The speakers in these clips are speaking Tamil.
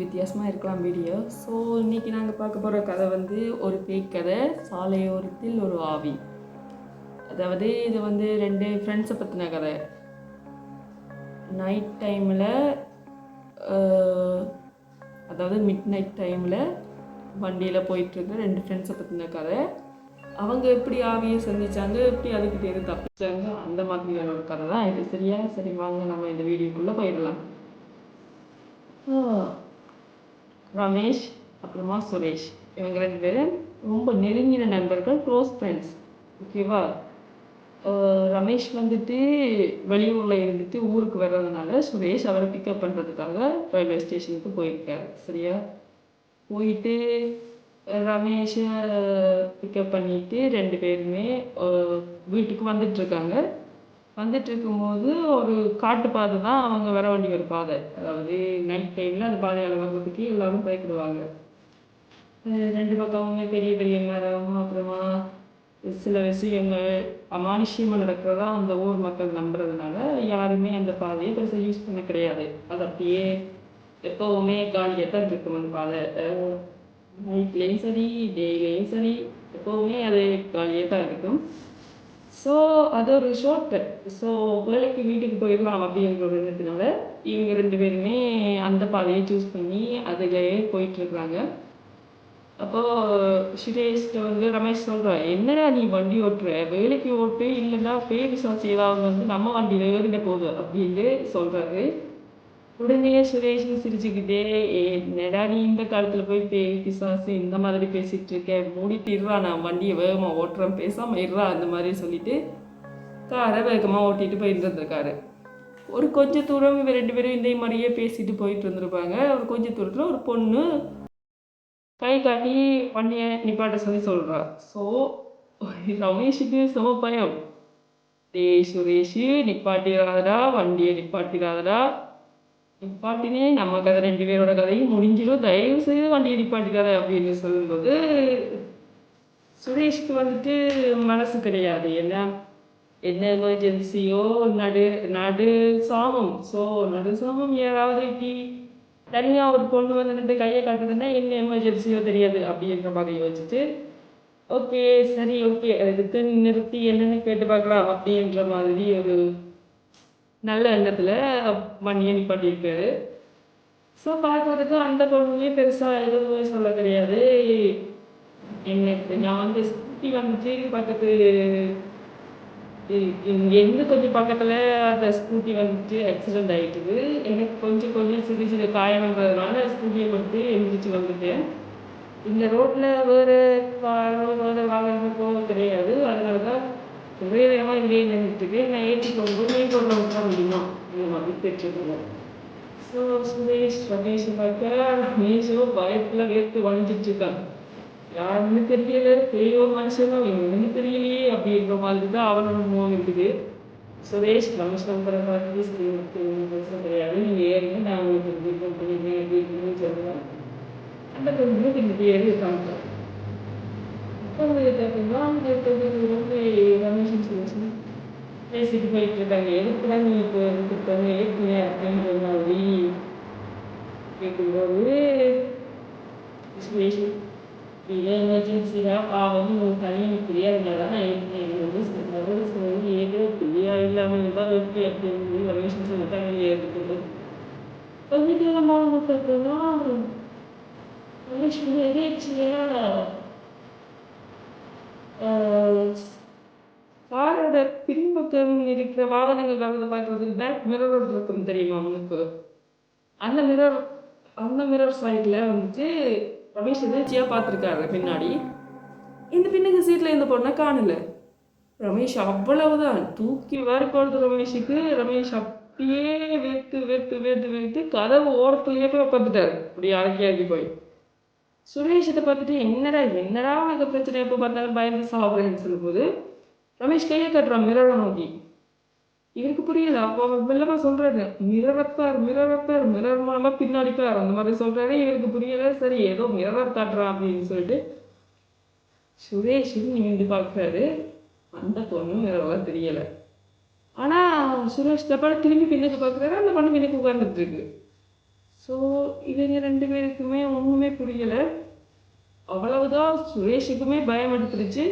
வித்தியாசமாக இருக்கலாம் வீடியோ ஸோ இன்றைக்கி நாங்கள் பார்க்க போகிற கதை வந்து ஒரு பேய் கதை. சாலையோரத்தில் ஒரு ஆவி. அதாவது இது வந்து ரெண்டு ஃப்ரெண்ட்ஸை பற்றின கதை. நைட் டைமில் அதாவது மிட் நைட் டைமில் வண்டியில் போயிட்டுருக்க ரெண்டு ஃப்ரெண்ட்ஸை பற்றின கதை. அவங்க எப்படி ஆவியை சந்திச்சாங்க எப்படி அதுக்கிட்ட இருந்து தப்பிச்சாங்க அந்த மாதிரியான ஒரு கதை தான் இது. சரியா? சரி வாங்க நம்ம இந்த வீடியோக்குள்ளே போயிடலாம். ஆ, ரமேஷ் அப்புறமா சுரேஷ். இவங்க ரெண்டு பேரும் ரொம்ப நெருங்கின நண்பர்கள் க்ளோஸ் ஃப்ரெண்ட்ஸ் ஓகேவா ரமேஷ் வந்துட்டு வெளியூரில் இருந்துட்டு ஊருக்கு வர்றதுனால சுரேஷ் அவரை பிக்கப் பண்ணுறதுக்காக ரயில்வே ஸ்டேஷனுக்கு போயிருக்காரு. சரியா? போயிட்டு ரமேஷை பிக்கப் பண்ணிட்டு ரெண்டு பேருமே வீட்டுக்கு வந்துட்டுருக்காங்க இருக்காங்க போது ஒரு காட்டு பாதை தான் அவங்க வர வேண்டிய ஒரு பாதை. அதாவது நைட் டைமில் அந்த பாதையால் வர்றதுக்கு எல்லாரும் பயப்படுவாங்க. ரெண்டு பக்கமுமே பெரிய பெரிய மரம் அப்புறமா சில விஷயங்கள் அமானுஷ்யமாக நடக்கிறதா அந்த ஊர் மக்கள் நம்புறதுனால யாருமே அந்த பாதையை பெருசாக யூஸ் பண்ண கிடையாது. அது அப்படியே எப்போவுமே காலியாக தான் இருக்கும் அந்த பாதை. நைட்லேயும் சரி டேலேயும் சரி எப்போவுமே அது காலியாக தான் இருக்கும். ஸோ அது ஒரு ஷார்ட் கட் ஸோ வேலைக்கு வீட்டுக்கு போயிடலாம் அப்படிங்கிற ஒரு இதுனால இவங்க ரெண்டு பேருமே அந்த பாதையை சூஸ் பண்ணி அதிலேயே போயிட்டுருக்குறாங்க. அப்போது சுரேஷ்ட வந்து ரமேஷ் சொல்கிறேன் என்னடா நீ வண்டி ஓட்டுற? வேலைக்கு ஓட்டு இல்லைன்னா பேய் பிசாசு ஏதாவது வந்து நம்ம வண்டியில் ஏறிட போகுது அப்படின்னு சொல்கிறாரு உடனே சுரேஷும் சிரிச்சுக்கிட்டே "ஏ, என்னடா நீ இந்த காலத்தில் போய் பேய் பிசாசு இந்த மாதிரி பேசிகிட்டு இருக்க? மூடிட்டு இருறா நான் வண்டியை வேகமாக ஓட்டுறேன் பேசாமல் இருறா அந்த மாதிரி சொல்லிட்டு காரை வேகமாக ஓட்டிட்டு போயிட்டு இருந்திருக்காரு ஒரு கொஞ்ச தூரம் இவங்க ரெண்டு பேரும் இதே மாதிரியே பேசிட்டு போயிட்டு இருந்திருப்பாங்க. ஒரு கொஞ்ச தூரத்தில் ஒரு பொண்ணு கை காட்டி வண்டியை நிப்பாட்ட சொல்லி சொல்கிறா ஸோ ரமேஷுக்கு செம பயம். டேய் சுரேஷு நிப்பாட்டிடாதடா வண்டியை நிப்பாட்டிடாதடா நிப்பாட்டினே நம்ம கதை ரெண்டு பேரோட கதையும் முடிஞ்சிடும் தயவு செய்து வண்டியை நிப்பாட்டிக்காத அப்படின்னு சொல்லும்போது சுரேஷ்க்கு வந்துட்டு மனசு கிடையாது. என்ன என்ன எமர்ஜென்சியோ நடு நடு சாமம். ஸோ நடு சாமம் யாராவது இப்படி தனியாக ஒரு பொண்ணு வந்து நின்று கையை காட்டுதுன்னா என்ன எமர்ஜென்சியோ தெரியாது அப்படின்ற மாதிரி யோசிச்சுட்டு ஓகே சரி ஓகே அதுக்கு நிறுத்தி என்னென்னு கேட்டு பார்க்கலாம் அப்படின்ற மாதிரி ஒரு நல்ல எண்ணத்தில் வண்டியை பண்ணியிருக்காரு ஸோ பார்க்குறதுக்கு அந்த பொண்ணுமே பெருசாக எதுவுமே சொல்ல கிடையாது எனக்கு நான் வந்து சுற்றி வந்துச்சு பக்கத்து எங்க கொஞ்சம் பக்கத்தில் அந்த ஸ்கூட்டி வந்துட்டு ஆக்சிடென்ட் ஆகிட்டுது எனக்கு கொஞ்சம் கொஞ்சம் சிறு சிறு காயம்ன்றதுனால ஸ்கூட்டியை கொடுத்து எழுந்திரிச்சு வந்துட்டேன் இந்த ரோட்டில் வேறு வேறு வாகனங்கள் போக கிடையாது அதனால தான் ஒரே வேகமாக இல்லையே நின்றுட்டு நான் ஏற்றி போகும்போது மெயின் ரோட்டில் விட்டா முடியுமா? இந்த மாதிரி தெரிஞ்சுக்கணும் ஸோ சுரேஷ் ரமேஷ் பார்க்க ரமேஷோ பயத்தில் வேர்த்து வளைஞ்சிட்டு இருக்கான். யாருன்னு தெரியல பெரிய மனுஷனோ என்னன்னு தெரியலையே அப்படின்ற மாதிரி தான் அவனோட நோய் இருக்குது. சுரேஷ் ரமேஷ் நம்பரை பார்த்து சரி கிடையாது. நீங்கள் ஏறிங்க நான் உங்களுக்கு ட்ரீட்மெண்ட் பண்ணிக்கிறேன் அப்படின்னு சொல்லுவேன் அந்த கொஞ்சம் பின்னாடி ஏறி இருக்காங்க. அப்போ பார்த்தீங்கன்னா அங்கே இருக்கிறது வந்து ரமேஷன் சுரேஷன் பேசிட்டு போயிட்டு இருக்காங்க எதுக்குடா நீ இப்போ இருக்காங்க ஏற்றுங்க அப்படின்ற மாதிரி கேட்கும்போது சுரேஷ் இது எமர்ஜென்சியாக பாவம் உன் தனியாக தெரியாதனால தான் நான் ஏற்றினேன் இது வந்து சொன்னது சொல்லி ஏதோ தெரியா இல்லாமல் தான் இருக்கு அப்படின்னு ரமேஷன் சொல்லி தான் ஏற்றுக்கிறது கொஞ்சம் தூரமாக பார்த்தோம்னா ரமேஷ் வந்து எதேச்சியா காரோட பின்பக்கம் இருக்கிற வாகனங்கள் வரது பார்க்கறது பேக் மிரர் இருக்கும் தெரியுமா உங்களுக்கு? அந்த மிரர் அந்த மிரர் சைடில் வந்துட்டு ரமேஷ் எதிர்ச்சியாக பார்த்துருக்காரு பின்னாடி. இந்த பின்னுக்கு சீட்டில் இந்த பொண்ணை காணல. ரமேஷ் அவ்வளவுதான். தூக்கி வேறு போடுறது ரமேஷுக்கு. ரமேஷ் அப்படியே வெறுத்து வெறுத்து வெறுத்து வெறுத்து கதவு ஓரத்துலேயே போய் பார்த்துட்டாரு அப்படி அடக்கி அடக்கி போய். சுரேஷத்தை பார்த்துட்டு என்னடா என்னடா உனக்கு பிரச்சனை? எப்போ பார்த்தாலும் பயந்து சாப்பிட்றேன்னு சொல்லும்போது ரமேஷ் கையை கட்டுறான் மிரரை நோக்கி. இவருக்கு புரியல அப்போ அவர் சொல்கிறாரு சொல்றாரு மிரரத்தார் மிரரப்பார் மிரர் மாமா பின்னாடி பேர் அந்த மாதிரி சொல்றாரு. இவருக்கு புரியல சரி ஏதோ மிரரை காட்டுறான் அப்படின்னு சொல்லிட்டு சுரேஷ் நிமிந்து பார்க்குறாரு. அந்த பொண்ணும் மிரரெல்லாம் தெரியல. ஆனால் சுரேஷ் தப்பா திரும்பி பின்னுக்கு பார்க்குறாரு அந்த பொண்ணு பின்னுக்கு உட்கார்ந்துட்டு இருக்கு. ஸோ இவங்க ரெண்டு பேருக்குமே ஒன்றுமே புரியலை. அவ்வளவுதான் சுரேஷுக்குமே பயம் எடுத்துருச்சு.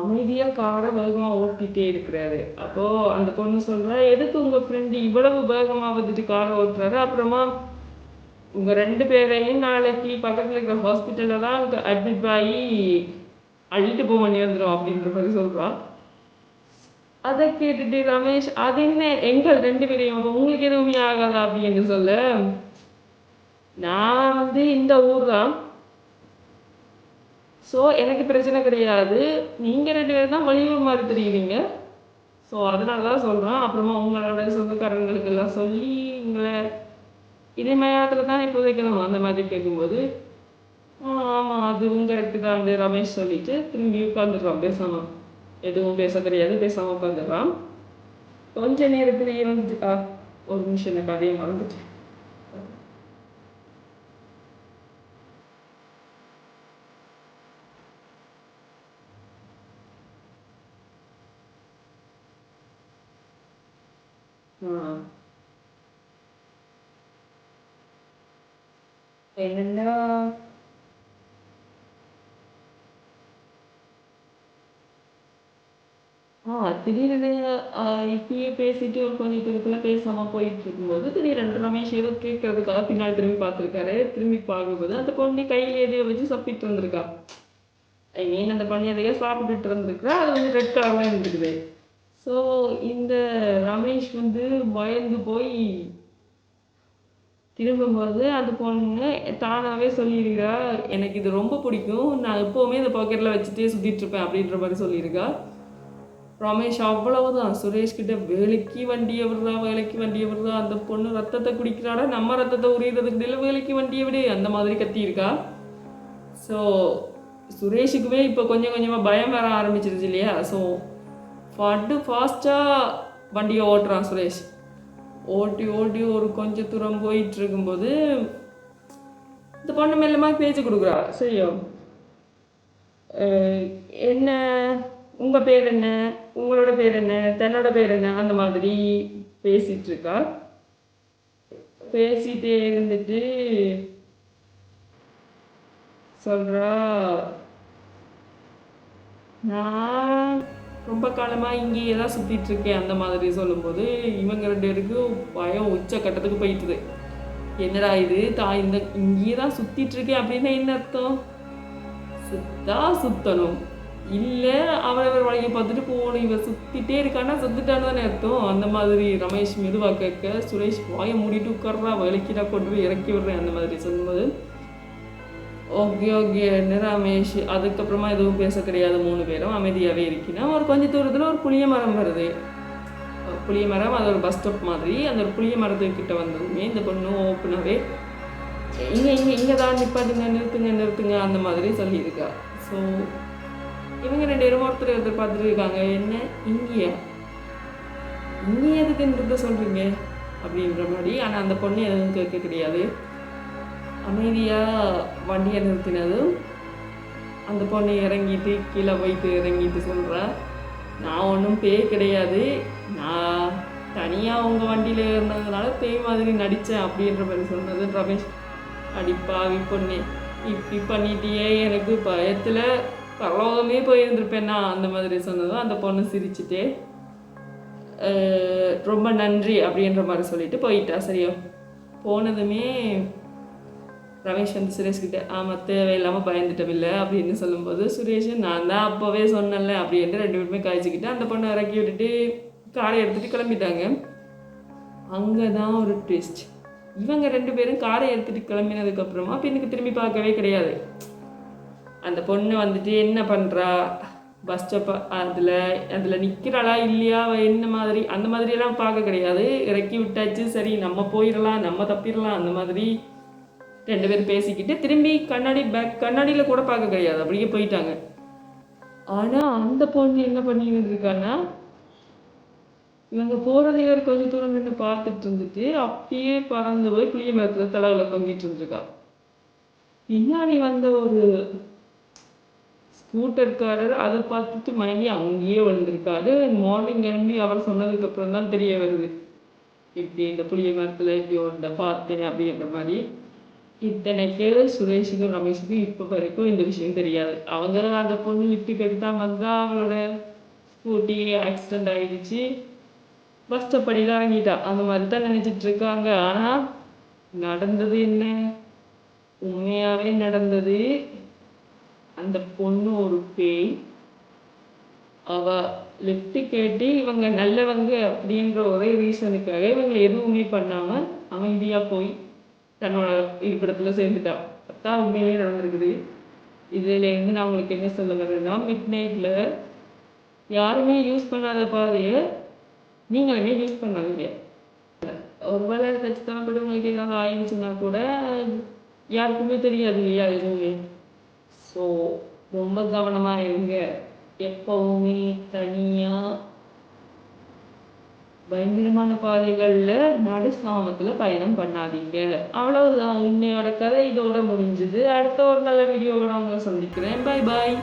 அமைதியாக காரை வேகமாக ஓட்டிகிட்டே இருக்கிறாரு. அப்போது அந்த பொண்ணு சொல்கிறா எதுக்கு உங்கள் ஃப்ரெண்டு இவ்வளவு வேகமாக வந்துட்டு காரை ஓட்டுறாரு? அப்புறமா உங்கள் ரெண்டு பேரையும் நாளைக்கு பக்கத்தில் இருக்கிற ஹாஸ்பிட்டலில் தான் அட்மிட் ஆகி அள்ளிட்டு போக வேண்டி வந்துடும் அப்படின்ற மாதிரி சொல்கிறான் அதை கேட்டுட்டு ரமேஷ் அது என்ன? எங்கள் ரெண்டு பேரையும் அப்போ உங்களுக்கு எதுவுமே ஆகாதா? அப்படின்னு சொல்ல. நான் வந்து இந்த ஊர் தான் ஸோ எனக்கு பிரச்சனை கிடையாது. நீங்கள் ரெண்டு பேரும் தான் வெளியூர் மாதிரி தெரியுறீங்க. ஸோ அதனால தான் சொல்கிறேன் அப்புறமா உங்களோட சொந்தக்காரங்களுக்கெல்லாம் சொல்லி உங்களை இதே தான் இப்போ நம்ம அந்த மாதிரி கேட்கும்போது ஆமாம் அது உங்கள் இடத்துக்கு தான் ரமேஷ் சொல்லிட்டு திரும்பி உட்காந்துடுறான் பேசாமல் எதுவும் பேச தெரியாது. பேசாமல் உட்காந்துடுறான் கொஞ்ச நேரத்துலேயே வந்து ஒரு நிமிஷம் எனக்கு அதையும் மறந்துட்டேன். ஆ. ஆ திடீர்னு இப்பயே பேசிட்டு ஒரு கொஞ்ச இதுக்குள்ள பேசாம போயிட்டு இருக்கும்போது திடீர்னு ரமேஷ் ஏதோ கேட்கறதுக்காக பின்னாடி திரும்பி பார்த்துருக்காரு. திரும்பி பார்க்கும்போது அந்த பொண்ணு கையில எதையோ வச்சு சப்பிட்டு இருந்திருக்கா ஐ மீன் அந்த பொண்ணு எதையோ சாப்பிட்டுட்டு இருந்திருக்கா அது வந்து ரெட் கலர்ல இருந்துருக்குது ஸோ இந்த ரமேஷ் வந்து பயந்து போய் திரும்பும்போது அந்த பொண்ணு தானாகவே சொல்லியிருக்கா எனக்கு இது ரொம்ப பிடிக்கும். நான் எப்போவுமே இந்த பாக்கெட்டில் வச்சுட்டே சுற்றிட்டுருப்பேன் அப்படின்ற மாதிரி சொல்லியிருக்கா ரமேஷ் அவ்வளவுதான். சுரேஷ்கிட்ட வேலைக்கு வண்டியை விடுறா வேலைக்கு வண்டியை விடுறா அந்த பொண்ணு ரத்தத்தை குடிக்கிறாடா? நம்ம ரத்தத்தை உரியதுக்கு இல்லை வேலைக்கு வண்டியை விடு அந்த மாதிரி கத்தியிருக்கா. ஸோ சுரேஷுக்குமே இப்போ கொஞ்சம் கொஞ்சமாக பயம் வர ஆரம்பிச்சிருச்சு இல்லையா? ஸோ ஃபட்டு ஃபாஸ்ட்டாக வண்டியை ஓட்டுறான் சுரேஷ். ஓட்டி ஓட்டி ஒரு கொஞ்ச தூரம் போயிட்டு இருக்கும்போது இந்த பொண்ணு மெல்லமாக பேச்சு கொடுக்குறா. சரியா? என்ன? உங்கள் பேர் என்ன? உங்களோட பேர் என்ன? தன்னோட பேர் என்ன? அந்த மாதிரி பேசிகிட்டு இருக்கா. பேசிகிட்டே இருந்துட்டு சொல்கிறா நான் ரொம்ப காலமாக இங்கேயே தான் சுற்றிட்டு இருக்கேன் அந்த மாதிரி சொல்லும்போது இவங்க ரெண்டு பேருக்கும் பயம் உச்ச கட்டத்துக்கு போயிட்டுது. என்னடா இது? தான் இந்த இங்கேயே தான் சுற்றிட்டு இருக்கேன் அப்படின்னா என்ன அர்த்தம்? சுத்தா சுத்தணும். இல்லை அவரவர் வழியை பார்த்துட்டு போகணும் இவன் சுற்றிட்டே இருக்கான்னா சுத்திட்டான்னு தானே அர்த்தம்? அந்த மாதிரி ரமேஷ் மெதுவாக கேட்க சுரேஷ் வாயை மூடிட்டு உட்கார்றா வேலைக்கு கொண்டு போய் இறக்கி விடுறேன் அந்த மாதிரி சொல்லும்போது ஓகே ஓகே ரமேஷ்? அதுக்கப்புறமா எதுவும் பேச கிடையாது மூணு பேரும் அமைதியாகவே இருக்கினா ஒரு கொஞ்ச தூரத்தில் ஒரு புளிய மரம் வருது. புளிய மரம் அது ஒரு பஸ் ஸ்டாப் மாதிரி அந்த ஒரு புளிய மரத்துக்கிட்ட வந்ததுமே இந்த பொண்ணு ஓப்பனாகவே இங்கே இங்கே இங்கே தான் நிப்பாட்டுங்க நிறுத்துங்க நிறுத்துங்க அந்த மாதிரி சொல்லியிருக்கா. ஸோ இவங்க ரெண்டு பேரும் ஒருத்தர் ஒருத்தர் பார்த்துட்டு இருக்காங்க. என்ன? இங்கேயா? இங்கே எதுக்கு நிறுத்த சொல்கிறீங்க அப்படின்ற மாதிரி ஆனால் அந்த பொண்ணு எதுவும் கேட்க கிடையாது. அமைதியாக வண்டியை நிறுத்தினதும் அந்த பொண்ணு இறங்கிட்டு கீழே போயிட்டு இறங்கிட்டு சொல்கிறா நான் ஒன்றும் பேய் கிடையாது. நான் தனியாக உங்கள் வண்டியில் இருந்ததுனால பேய் மாதிரி நடித்தேன் அப்படின்ற மாதிரி சொன்னது ரமேஷ். அடிப்பாவி பொண்ணு இப்படி பண்ணிட்டியே எனக்கு பயத்தில் பரலோகமே போயிருந்திருப்பேன்னா அந்த மாதிரி சொன்னதும் அந்த பொண்ணு சிரிச்சுட்டே ரொம்ப நன்றி அப்படின்ற மாதிரி சொல்லிட்டு போயிட்டா சரியா? போனதுமே ரமேஷ் வந்து சுரேஷ்கிட்ட ஆமாம் தேவையில்லாமல் பயந்துட்டவில்லை அப்படின்னு சொல்லும்போது சுரேஷ் நான் தான் அப்போவே சொன்னேன்ல அப்படின்ட்டு ரெண்டு பேருமே காய்ச்சிக்கிட்டு அந்த பொண்ணை இறக்கி விட்டுட்டு காரை எடுத்துகிட்டு கிளம்பிட்டாங்க. அங்கே தான் ஒரு ட்விஸ்ட் இவங்க ரெண்டு பேரும் காரை எடுத்துகிட்டு கிளம்பினதுக்கப்புறமா பின்னுக்கு திரும்பி பார்க்கவே கிடையாது. அந்த பொண்ணு வந்துட்டு என்ன பண்ணுறா பஸ் ஸ்டாப் அதில் அதில் நிற்கிறாளா இல்லையா? என்ன மாதிரி? அந்த மாதிரியெல்லாம் பார்க்க கிடையாது. இறக்கி விட்டாச்சு சரி நம்ம போயிடலாம் நம்ம தப்பிடலாம் அந்த மாதிரி ரெண்டு பேரும் பேசிக்கிட்டு திரும்பி கண்ணாடி பேக் கண்ணாடியில் கூட பார்க்க கிடையாது. அப்படியே போயிட்டாங்க. ஆனால் அந்த பொண்ணு என்ன பண்ணிட்டு இருக்கான்னா இவங்க போகிறதை ஒரு கொஞ்சம் தூரம் நின்று பார்த்துட்டு இருந்துட்டு அப்படியே பறந்து போய் புளிய மரத்தில் தலைவில் தொங்கிட்டு இருந்துருக்கா. பின்னாடி வந்த ஒரு ஸ்கூட்டர்காரர் அதை பார்த்துட்டு மயங்கி அங்கேயே விழுந்திருக்காரு. மார்னிங் எழும்பி அவர் சொன்னதுக்கு அப்புறம் தான் தெரிய வருது. இப்படி இந்த புளிய மரத்தில் இப்படி ஒன்றை பார்த்தேன் அப்படின்ற மாதிரி. இத்தனைக்கு சுரேஷுக்கும் ரமேஷுக்கும் இப்போ வரைக்கும் இந்த விஷயம் தெரியாது. அவங்க அந்த பொண்ணு விட்டு கெடுத்தா வந்தா அவளோட ஸ்கூட்டி ஆக்சிடென்ட் ஆகிடுச்சு கஷ்டப்படி தான் இறங்கிட்டா. அந்த மாதிரி தான் நினச்சிட்டு இருக்காங்க. ஆனால் நடந்தது என்ன? உண்மையாகவே நடந்தது அந்த பொண்ணு ஒரு பேய். அவ லெஃப்ட் கேட்டு இவங்க நல்லவங்க அப்படின்ற ஒரே ரீசனுக்காக இவங்க எதுவுமே பண்ணாமல் அமைதியாக போய் தன்னோட இருப்பிடத்துல சேர்ந்துட்டா. அதான் உண்மையிலே நடந்திருக்குது. இதுல இருந்து நான் உங்களுக்கு என்ன சொல்ல வரேன்னா மிட் நைட்ல யாருமே யூஸ் பண்ணாத பாதையை நீங்களுமே யூஸ் பண்ணாதீங்க. ஒருவேளை தான் கூட உங்களுக்கு ஏதாவது ஆயிடுச்சுன்னா கூட யாருக்குமே தெரியாது இல்லையா எதுவுமே. ஸோ ரொம்ப கவனமாக இருங்க. எப்பவுமே தனியாக பயங்கரமான பாதைகளில் நடு சாமத்தில் பயணம் பண்ணாதீங்க. அவ்வளவுதான். இன்னையோட கதை இதோட முடிஞ்சுது. அடுத்த ஒரு நல்ல வீடியோவை நான் உங்களை சந்திக்கிறேன். பாய் பாய்